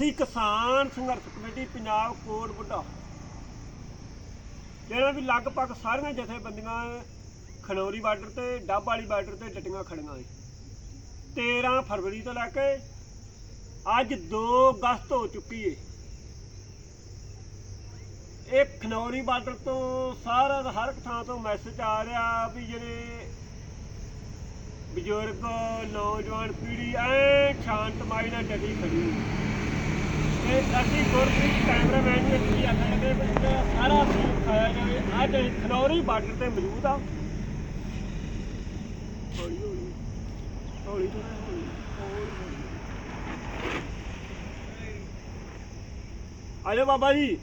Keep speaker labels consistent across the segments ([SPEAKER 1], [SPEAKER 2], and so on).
[SPEAKER 1] ਅਸੀਂ ਕਿਸਾਨ ਸੰਘਰਸ਼ ਕਮੇਟੀ, ਪੰਜਾਬ ਕੋਟ ਬੁੱਢਾ। ਜਿਹੜਾ ਵੀ ਲਗਭਗ ਸਾਰੀਆਂ ਜਥੇਬੰਦੀਆਂ ਖਨੌਰੀ ਬਾਰਡਰ ਤੇ, ਡੱਬ ਵਾਲੀ ਬਾਰਡਰ ਤੇ ਡਟੀਆਂ ਖੜੀਆਂ ਏ 13 ਫਰਵਰੀ ਤੋਂ ਲੈ ਕੇ ਅੱਜ 2 ਅਗਸਤ ਹੋ ਚੁੱਕੀ ਏ। ਇਹ ਖਨੌਰੀ ਬਾਰਡਰ ਤੋਂ ਸਾਰਾ ਹਰ ਇੱਕ ਥਾਂ ਤੋਂ ਮੈਸੇਜ ਆ ਰਿਹਾ ਵੀ ਜਿਹੜੇ ਬਜ਼ੁਰਗ, ਨੌਜਵਾਨ ਪੀੜ੍ਹੀ ਐ ਸ਼ਾਂਤਮਈ ਨਾਲ ਡਟੀ ਖੜੀ ਅਸੀਂ ਗੁਰਪ੍ਰੀਤ ਕੈਮਰਾਮੈਨ ਨੇ ਕੀ ਆਖਿਆ ਕਿ ਵੀ ਸਾਰਾ ਸੀਨ ਖਾਇਆ ਜਾਵੇ ਅੱਜ ਅਸੀਂ ਖਨੌਰੀ ਬਾਰਡਰ ਤੇ ਮੌਜੂਦ ਆ ਹੌਲੀ ਹੌਲੀ ਹੌਲੀ ਥੋੜ੍ਹਾ ਹੌਲੀ ਹੌਲੀ ਹੌਲੀ। ਆਜੋ ਬਾਬਾ ਜੀ,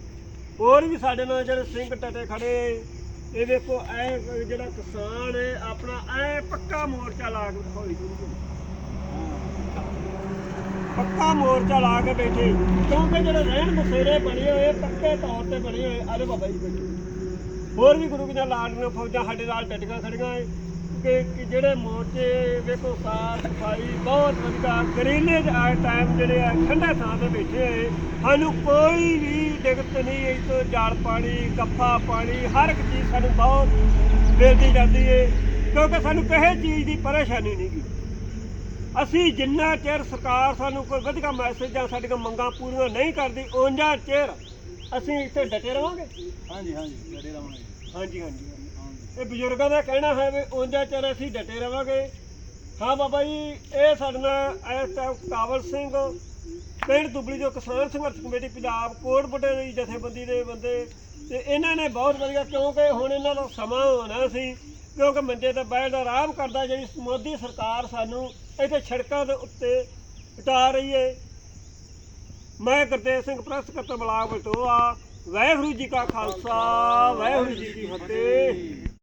[SPEAKER 1] ਹੋਰ ਵੀ ਸਾਡੇ ਨਾਲ ਜਿਹੜੇ ਸਿੰਘ ਟੱਟੇ ਖੜੇ ਇਹ ਵੇਖੋ ਐ ਜਿਹੜਾ ਕਿਸਾਨ ਹੈ, ਆਪਣਾ ਐ ਪੱਕਾ ਮੋਰਚਾ ਲਾ ਕੇ ਹੌਲੀ ਹੌਲੀ ਪੱਕਾ ਮੋਰਚਾ ਲਾ ਕੇ ਬੈਠੇ। ਕਿਉਂਕਿ ਜਿਹੜੇ ਰਹਿਣ ਬਸੇਰੇ ਬਣੇ ਹੋਏ, ਪੱਕੇ ਤੌਰ ਤੇ ਬਣੇ ਹੋਏ ਆਲੇ ਬਾਬਾ ਜੀ। ਬੈਠੇ ਹੋਰ ਵੀ ਗੁਰੂ ਜੀ ਨਾਲ ਫੌਜਾਂ ਸਾਡੇ ਨਾਲ ਟਟੀਆਂ ਖੜੀਆਂ ਏ। ਕਿ ਜਿਹੜੇ ਮੋਰਚੇ, ਵੇਖੋ, ਸਾਫ਼ ਸਫ਼ਾਈ ਬਹੁਤ ਵਧੀਆ ਗਰੀਲੇ ਚ ਆ ਟਾਈਮ ਜਿਹੜੇ ਆ, ਠੰਡੇ ਥਾਂ ਤੇ ਬੈਠੇ ਹੋਏ ਸਾਨੂੰ ਕੋਈ ਵੀ ਦਿੱਕਤ ਨਹੀਂ ਇਹ ਤੋਂ ਜਲ ਪਾਣੀ ਕੱਫਾ ਪਾਣੀ, ਹਰ ਇੱਕ ਚੀਜ਼ ਸਾਨੂੰ ਬਹੁਤ ਮਿਲਦੀ ਜਾਂਦੀ ਏ। ਕਿਉਂਕਿ ਸਾਨੂੰ ਕਿਸੇ ਚੀਜ਼ ਦੀ ਪਰੇਸ਼ਾਨੀ ਨਹੀਂ ਗੀ। ਅਸੀਂ ਜਿੰਨਾ ਚਿਰ ਸਰਕਾਰ ਸਾਨੂੰ ਕੋਈ ਵਧੀਆ ਮੈਸੇਜ ਜਾਂ ਸਾਡੀਆਂ ਮੰਗਾਂ ਪੂਰੀਆਂ ਨਹੀਂ ਕਰਦੀ ਉਹਨਾਂ ਚਿਰ ਅਸੀਂ ਇੱਥੇ ਡਟੇ ਰਵਾਂਗੇ।
[SPEAKER 2] ਹਾਂਜੀ ਹਾਂਜੀ ਡਰੇ ਰਹਾਂਗੇ
[SPEAKER 1] ਹਾਂਜੀ ਹਾਂਜੀ। ਇਹ ਬਜ਼ੁਰਗਾਂ ਦਾ ਕਹਿਣਾ ਹੈ ਵੀ ਉਹਨਾਂ ਚਿਰ ਅਸੀਂ ਡਟੇ ਰਵਾਂਗੇ। ਹਾਂ ਬਾਬਾ ਜੀ ਇਹ ਸਾਡੇ ਨਾਲ ਇਸ ਟਾਈਮ ਕਾਬਲ ਸਿੰਘ। ਪਿੰਡ ਦੁਬਲੀ ਜੋ ਕਿਸਾਨ ਸੰਘਰਸ਼ ਕਮੇਟੀ ਪੰਜਾਬ, ਕੋਟ ਬੁੱਢੇ ਦੀ ਜਥੇਬੰਦੀ ਦੇ ਬੰਦੇ ਤੇ ਇਹਨਾਂ ਨੇ ਬਹੁਤ ਵਧੀਆ ਕਿਉਂਕਿ ਹੁਣ ਇਹਨਾਂ ਦਾ ਸਮਾਂ ਹੋਣਾ ਸੀ, ਕਿਉਂਕਿ ਮੰਜੇ ਤੇ ਬੈਠ ਆਰਾਮ ਕਰਦਾ ਜਿਹੜੀ ਮੋਦੀ ਸਰਕਾਰ ਸਾਨੂੰ ਇੱਥੇ ਸੜਕਾਂ ਦੇ ਉੱਤੇ ਉਤਾਰ ਰਹੀ ਏ ਮੈਂ ਗੁਰਦੇਵ ਸਿੰਘ ਪ੍ਰੈਸ ਕਰਤਾ ਬਲਾਕ ਬਟੋਆ, ਵਾਹਿਗੁਰੂ ਜੀ ਕਾ ਖਾਲਸਾ, ਵਾਹਿਗੁਰੂ ਜੀ ਕੀ ਫਤਿਹ।